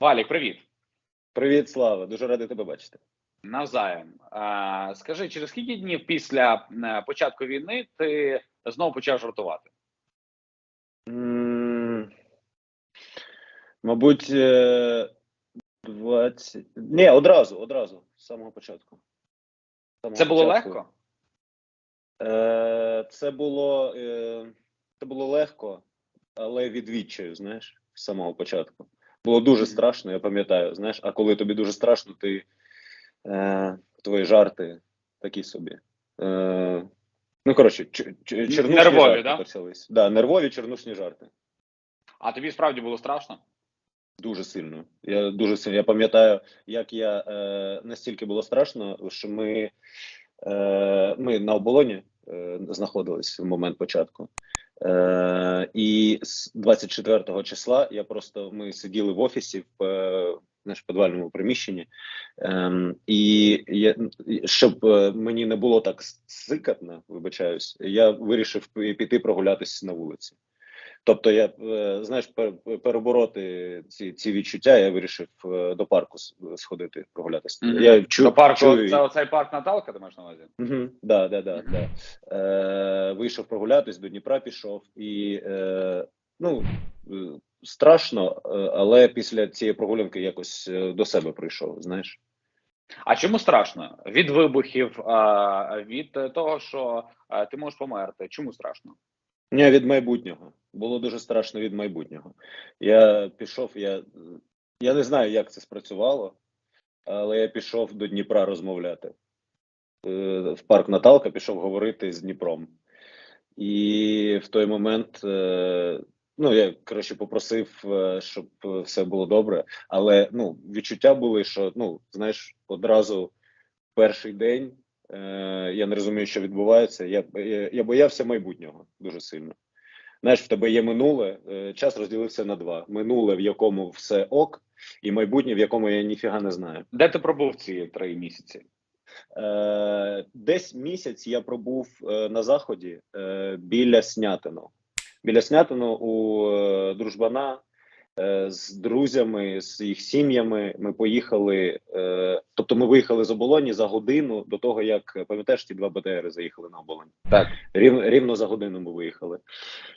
Валік, привіт. Привіт, Слава. Дуже радий тебе бачити. Навзаєм. А, скажи, через скільки днів після е, початку війни ти знову почав жартувати? М, Мабуть, е, 20... Ні, одразу, одразу, з самого початку. З самого Це було початку. легко? Е, Це було, е, це було легко, але від відчаю, знаєш, з самого початку. Було дуже страшно, я пам'ятаю, знаєш, а коли тобі дуже страшно, ти е, твої жарти такі собі. Е, ну, коротше, ч- ч- чорнушні Нервові, жарти да? почались. Да, нервові чорнушні жарти. А тобі справді було страшно? Дуже сильно. Я дуже сильно. Я пам'ятаю, як я е, настільки було страшно, що ми, е, ми на оболоні е, знаходились в момент початку. Е, і з 24 числа я просто ми сиділи в офісі в в знаєш, підвальному приміщенні, е, і я, щоб е, мені не було так сикатно, вибачаюсь, я вирішив піти прогулятися на вулиці. Тобто, я е, знаєш, пер- перебороти ці, ці відчуття, я вирішив е, до парку сходити прогулятися. Мгм. Я чу, До парку, чую, це оцей парк Наталка, ти маєш на увазі? Угу, да, да, да, да. Е, вийшов прогулятись, до Дніпра пішов і е, ну е, страшно, але після цієї прогулянки якось до себе прийшов. Знаєш, А чому страшно? Від вибухів, від того, що ти можеш померти. Чому страшно? Ні, від майбутнього було дуже страшно від майбутнього. Я пішов, я, я не знаю, як це спрацювало, але я пішов до Дніпра розмовляти. Е, В парк Наталка пішов говорити з Дніпром. І в той момент, е, ну я коротше попросив, е, щоб все було добре. Але ну, відчуття були, що ну, знаєш, одразу перший день я не розумію, що відбувається. Я, я, я боявся майбутнього дуже сильно. Знаєш, в тебе є минуле, е, час розділився на два: минуле, в якому все ок, і майбутнє, в якому я ніфіга не знаю. Де ти пробув ці три місяці? Е, десь місяць я пробув е, на заході е, біля Снятину. Біля Снятину у е, дружбана е, з друзями, з їх сім'ями. Ми поїхали. Е, тобто, ми виїхали з оболоні за годину до того, як пам'ятаєш, ті два БТРи заїхали на оболонь. Так. Рів, рівно за годину ми виїхали.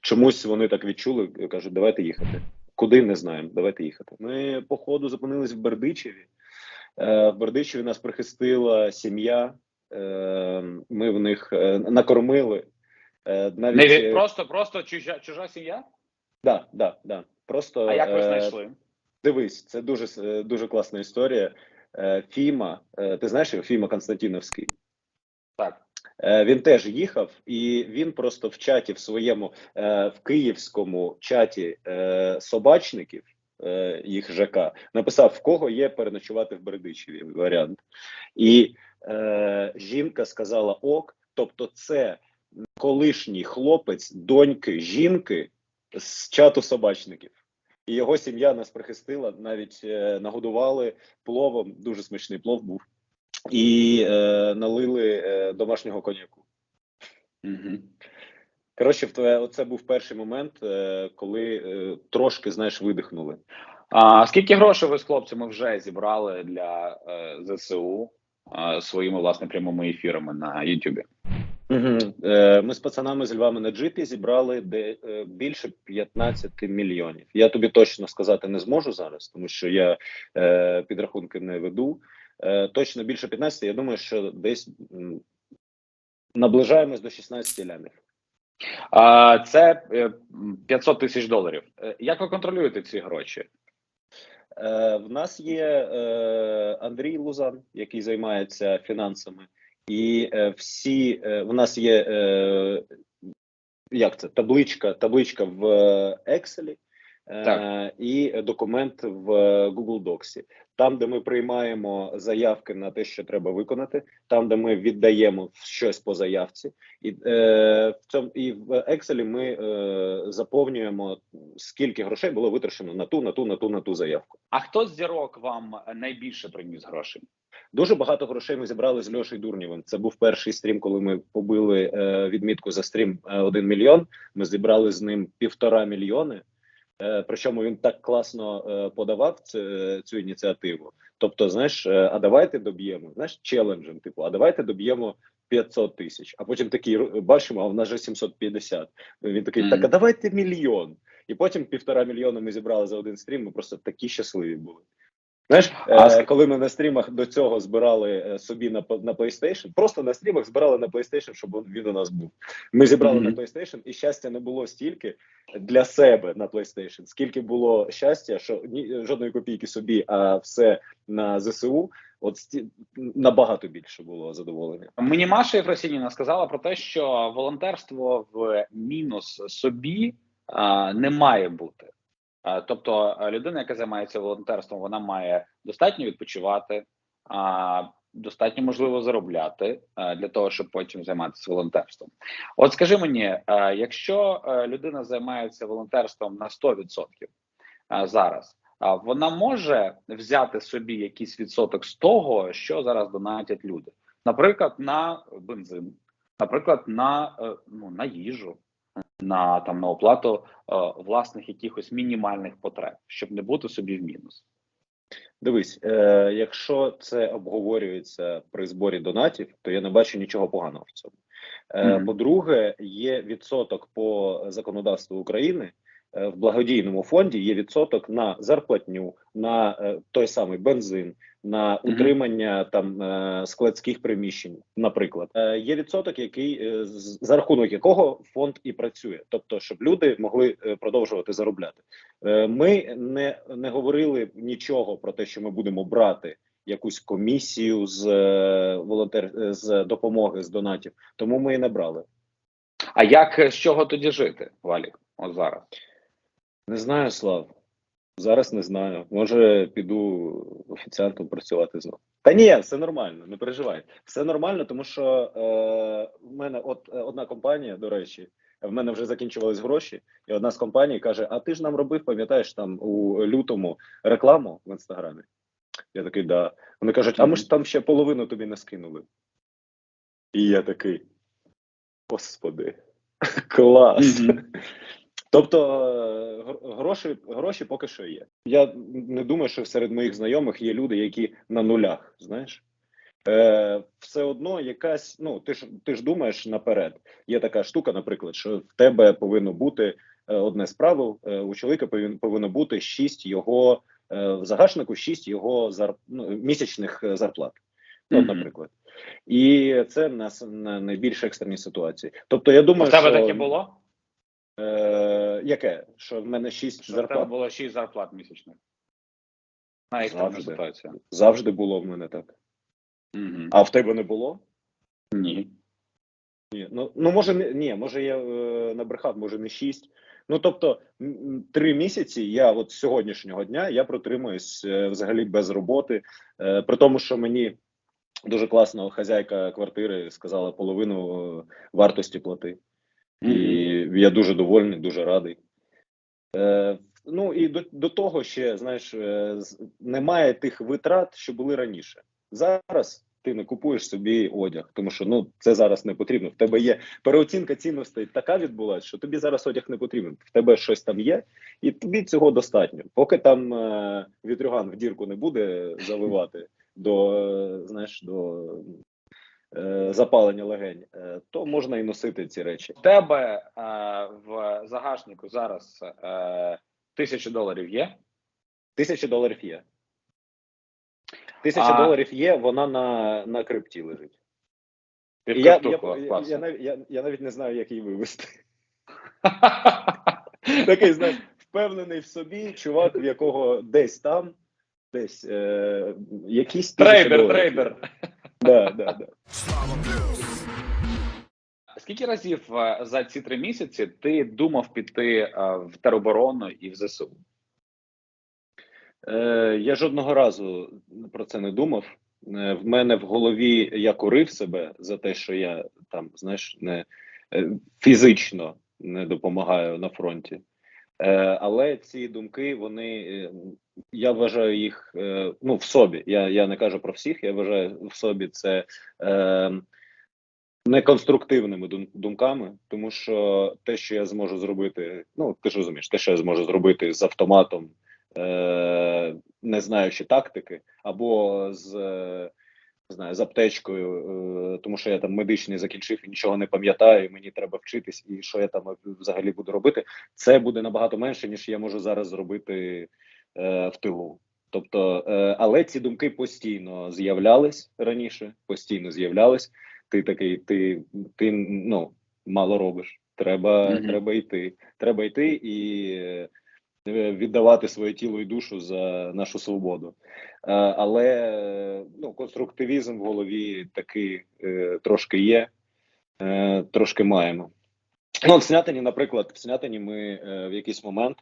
Чомусь вони так відчули, кажуть, давайте їхати. Куди не знаємо, давайте їхати. Ми по ходу зупинились в Бердичеві. Е, В Бердичеві нас прихистила сім'я. Е, Ми в них е, накормили. Е, Навіть Не е, від, просто, просто чужа, чужа сім'я? да, да, да. Просто А як ви е, знайшли? Дивись, це дуже дуже класна історія. Е, Фіма, е, ти знаєш його? Фіма Константіновський. Так. Е, Він теж їхав, і він просто в чаті в своєму е, в київському чаті е, собачників е, їх ЖК написав, в кого є переночувати в Бердичеві варіант. І е, жінка сказала ок, тобто, це колишній хлопець доньки жінки з чату собачників. І його сім'я нас прихистила, навіть е, нагодували пловом. Дуже смачний плов був і е, налили е, домашнього коньяку. Угу. Коротше, це був перший момент, е, коли е, трошки знаєш, видихнули. А скільки грошей ви з хлопцями вже зібрали для е, ЗСУ е, своїми власне прямими ефірами на Ютубі? Угу. Ми з пацанами з Львами на джипі зібрали де, е, більше 15 мільйонів. Я тобі точно сказати не зможу зараз, тому що я е, підрахунки не веду. Точно більше 15, я думаю, що десь наближаємось до 16 лямів. А, це е, 500 тисяч доларів. Як ви контролюєте ці гроші? В нас є Андрій Лузан, який займається фінансами, і е, всі е, в нас є е, як це табличка, табличка в Excel. е, Так. і документ в Google Docs. Там, де ми приймаємо заявки на те, що треба виконати, там, де ми віддаємо щось по заявці, і е, в цьому і в Excel ми е, заповнюємо скільки грошей було витрачено на ту, на ту, на ту, на ту заявку. А хто з зірок вам найбільше приніс грошей? Дуже багато грошей ми зібрали з Льошею Дурнєвим. Це був перший стрім, коли ми побили е, відмітку за стрім е, 1 мільйон. Ми зібрали з ним півтора мільйони. Е, причому він так класно е, подавав цю, цю ініціативу. Тобто, знаєш, е, а давайте доб'ємо, знаєш, челенджем, типу, а давайте доб'ємо 500 тисяч. А потім такий бачимо, а в нас же 750. Він такий, так, а давайте мільйон. І потім півтора мільйона ми зібрали за один стрім. Ми просто такі щасливі були. Знаєш, А е, коли ми на стрімах до цього збирали е, собі на на PlayStation, просто на стрімах збирали на PlayStation, щоб він- у нас був. Ми зібрали Мгм. на PlayStation, і щастя не було стільки для себе на PlayStation, скільки було щастя, що ні жодної копійки собі, а все на ЗСУ. От сті, набагато більше було задоволення. Мені Маша Єфросініна сказала про те, що волонтерство в мінус собі а, не має бути. А, тобто, людина, яка займається волонтерством, вона має достатньо відпочивати, достатньо можливо заробляти для того, щоб потім займатися волонтерством. От скажи мені, якщо людина займається волонтерством на 100% зараз, вона може взяти собі якийсь відсоток з того, що зараз донатять люди наприклад, на бензин, наприклад, на, е, ну, на їжу, на там на оплату е, власних якихось мінімальних потреб, щоб не бути собі в мінус. Дивись, е, якщо це обговорюється при зборі донатів, то я не бачу нічого поганого в цьому. Е, Мгм. По-друге, є відсоток по законодавству України. Е, В благодійному фонді є відсоток на зарплатню, на е, той самий бензин, на утримання там е, складських приміщень. Наприклад, є відсоток, який за рахунок якого фонд і працює, тобто, щоб люди могли продовжувати заробляти. Ми не, не говорили нічого про те, що ми будемо брати якусь комісію з волонтер з допомоги з донатів, тому ми і не брали. А як з чого тоді жити, Валік? От зараз. Не знаю, Слав. Зараз не знаю. Може, піду офіціантом працювати знову. Та ні, все нормально, не переживай. Все нормально, тому що е, в мене от е, одна компанія, до речі, в мене вже закінчувались гроші, і одна з компаній каже: А ти ж нам робив, пам'ятаєш, там у лютому рекламу в інстаграмі? Я такий, да. Вони кажуть, а ми ж там ще половину тобі не скинули. І я такий. Господи, клас. Тобто е, гроші, гроші поки що є. Я не думаю, що серед моїх знайомих є люди, які на нулях. Знаєш, е, все одно якась. Ну ти ж ти ж думаєш наперед. Є така штука, наприклад, що в тебе повинно бути е, одне з правил. е, у чоловіка повин, повинно бути шість його е, в загашнику, шість його зар, ну, місячних е, зарплат. Ну, от, Мгм. наприклад. І це в нас на найбільш екстрені ситуації. Тобто, я У думаю, тебе що таке було? Е, яке? Що в мене шість Що зарплат? було 6 зарплат місячних? На екстрена Завжди. ситуація. Завжди було в мене так. Мгм. А в тебе не було? Ні. Ні. Ну, ну може, не ні, може, я е, набрехав, може не шість. Ну тобто, три місяці я от з сьогоднішнього дня я протримуюсь е, взагалі без роботи. Е, при тому, що мені дуже класно хазяйка квартири сказала половину е, вартості плати. І я дуже довольний, дуже радий. Е, ну і до, до того ще, знаєш, е, немає тих витрат, що були раніше. Зараз ти не купуєш собі одяг, тому що ну це зараз не потрібно. В тебе є переоцінка цінностей така відбулася, що тобі зараз одяг не потрібен. В тебе щось там є, і тобі цього достатньо. Поки там е, вітрюган в дірку не буде заливати до, знаєш, до запалення легень, е, то можна і носити ці речі. У тебе е, в загашнику зараз е, тисяча доларів є? Тисяча доларів є. Тисяча А- доларів є, вона на, на крипті лежить. І я, я, я, я, я, я навіть не знаю, як її вивести. Такий, знаєш, впевнений в собі, чувак, в якого десь там, десь е, якісь Трейдер, трейдер. Да, да, да. Скільки разів е, за ці три місяці ти думав піти е, в тероборону і в ЗСУ? Е, я жодного разу про це не думав. Е, в мене в голові я корив себе за те, що я там, знаєш, не фізично не допомагаю на фронті. Е, але ці думки, вони е, я вважаю їх е, ну в собі. Я, я не кажу про всіх, я вважаю в собі це е, неконструктивними думками, тому що те, що я зможу зробити, ну ти ж розумієш, те, що я зможу зробити з автоматом, е- не знаючи тактики, або з знаю, з аптечкою, е- тому що я там медичний закінчив і нічого не пам'ятаю, і мені треба вчитись, і що я там взагалі буду робити, це буде набагато менше, ніж я можу зараз зробити е- в тилу. Тобто, е, але ці думки постійно з'являлись раніше, постійно з'являлись. Ти такий, ти, ти ну мало робиш. Треба, Мгм. треба йти. Треба йти і віддавати своє тіло і душу за нашу свободу. Е, але е, ну, конструктивізм в голові такий е, трошки є, е, трошки маємо. Ну, в Снятині, наприклад, в Снятині ми е, в якийсь момент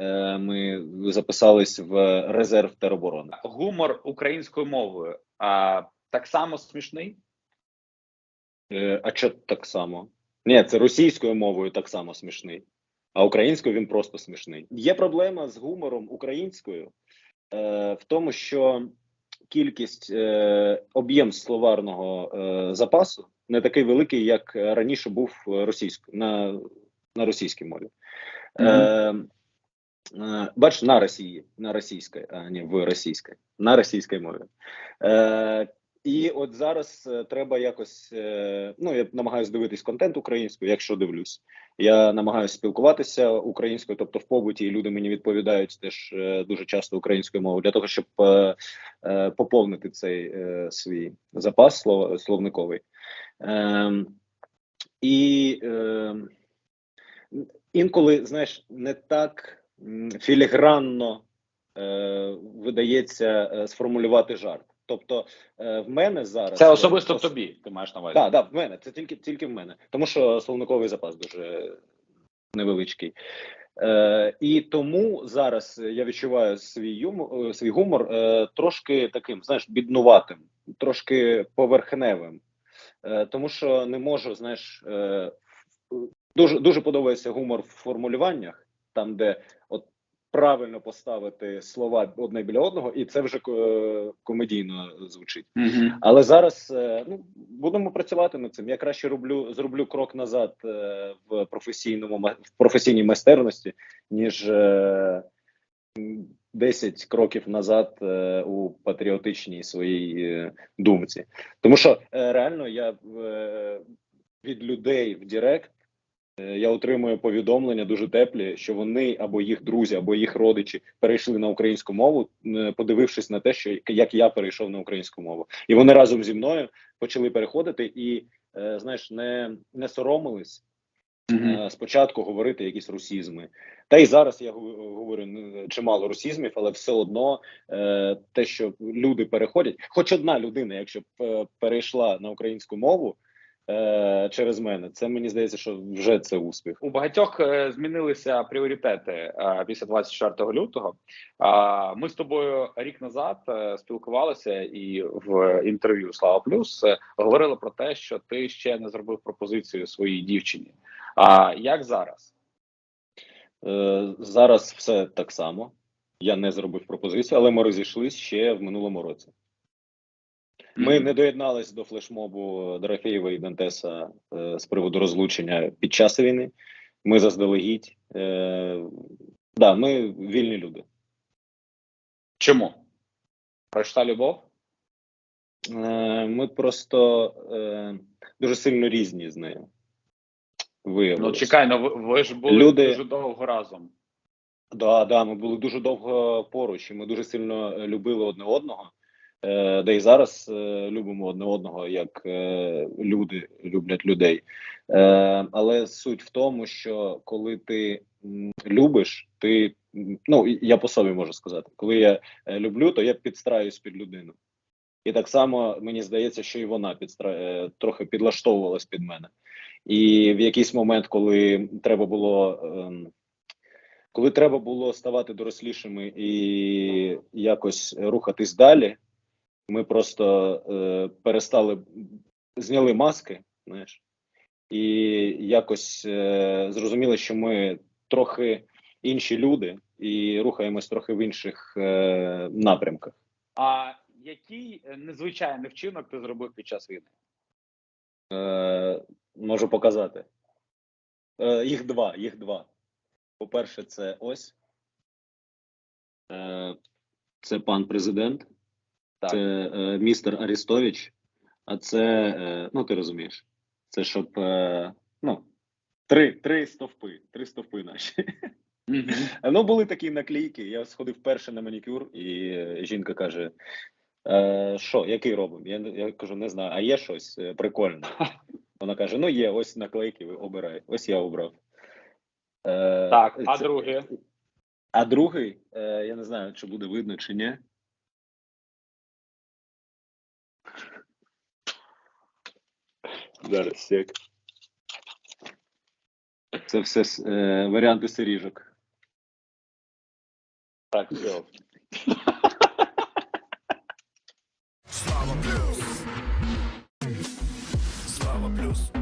е, ми записались в резерв тероборони. Гумор українською мовою а, так само смішний. Е, а що так само? Ні, це російською мовою так само смішний, а українською він просто смішний. Є проблема з гумором українською е, в тому, що кількість е, об'єм словарного е, запасу не такий великий, як раніше був російською на, на російській мові. Е, е, бач, на Росії, на російській, а не в російській, на російській мові. Е, і от зараз е, треба якось. Е, ну я намагаюся дивитись контент українською, якщо дивлюсь. Я намагаюся спілкуватися українською, тобто в побуті і люди мені відповідають теж е, дуже часто українською мовою для того, щоб поповнити цей свій запас слов, словниковий. Е, і е, інколи, знаєш, не так філігранно видається сформулювати жарт. Тобто е, в мене зараз Це особисто е, ос- тобі. Ти маєш на увазі. так, так, в мене. Це тільки, тільки в мене. Тому що словниковий запас дуже невеличкий. Е, і тому зараз я відчуваю свій юмор, е, свій гумор е, трошки таким, знаєш, біднуватим, трошки поверхневим. Е, тому що не можу, знаєш, е, дуже, дуже подобається гумор в формулюваннях, там, де от правильно поставити слова одне біля одного, і це вже е, комедійно звучить. Угу. Але зараз е, ну будемо працювати над цим. Я краще роблю зроблю крок назад е, в професійному в професійній майстерності, ніж е, 10 кроків назад у патріотичній своїй думці. Тому що реально я від людей в Директ е, я отримую повідомлення дуже теплі, що вони або їх друзі, або їх родичі перейшли на українську мову, е, подивившись на те, що як я перейшов на українську мову, і вони разом зі мною почали переходити і е, знаєш, не, не соромились е, спочатку говорити якісь русізми. Та й зараз я говорю чимало русізмів, але все одно е, те, що люди переходять, хоч одна людина, якщо е, перейшла на українську мову е, через мене, це мені здається, що вже це успіх. У багатьох е, змінилися пріоритети е, після 24 лютого. А, Ми з тобою рік назад спілкувалися і в інтерв'ю Слава Плюс говорили про те, що ти ще не зробив пропозицію своїй дівчині. А як зараз? Зараз все так само. Я не зробив пропозицію, але ми розійшлись ще в минулому році. Ми не доєднались до флешмобу Дорофєєва і Дантеса е, з приводу розлучення під час війни. Ми заздалегідь. Е, да, ми вільні люди. Чому? Пройшла любов? Е, ми просто е, дуже сильно різні з нею. Ну чекай, ну ви, ви ж були Люди- дуже довго разом. Да, да, ми були дуже довго поруч, і ми дуже сильно любили одне одного. Е, де і зараз е, любимо одне одного, як е, люди люблять людей. Але суть в тому, що коли ти любиш, ти ну я по собі можу сказати, коли я люблю, то я підстраюсь під людину. І так само мені здається, що і вона підстра... трохи підлаштовувалась під мене. І в якийсь момент, коли треба було. ем, коли треба було ставати дорослішими і якось рухатись далі, ми просто е, перестали зняли маски, знаєш, і якось е, зрозуміли, що ми трохи інші люди і рухаємось трохи в інших е, напрямках. А який е, незвичайний вчинок ти зробив під час війни? Е, можу показати. Е, їх два, їх два. По-перше, це ось. Е, це пан президент. Це е, містер Арістович. А це, е, ну ти розумієш, це щоб е, ну, три, три стовпи, три стовпи наші. Мгм. Ну, були такі наклейки. Я сходив перше на манікюр, і е, жінка каже: е, що, який робимо? Я, я кажу, не знаю, а є щось е, прикольне. Вона каже: ну є, ось наклейки, ви обирай. Ось я обрав. Е, Так, а це- друге? А другий, е, я не знаю, чи буде видно, чи ні. Зараз сек. Це все е, варіанти сиріжок. Так, все. Слава плюс. Слава плюс.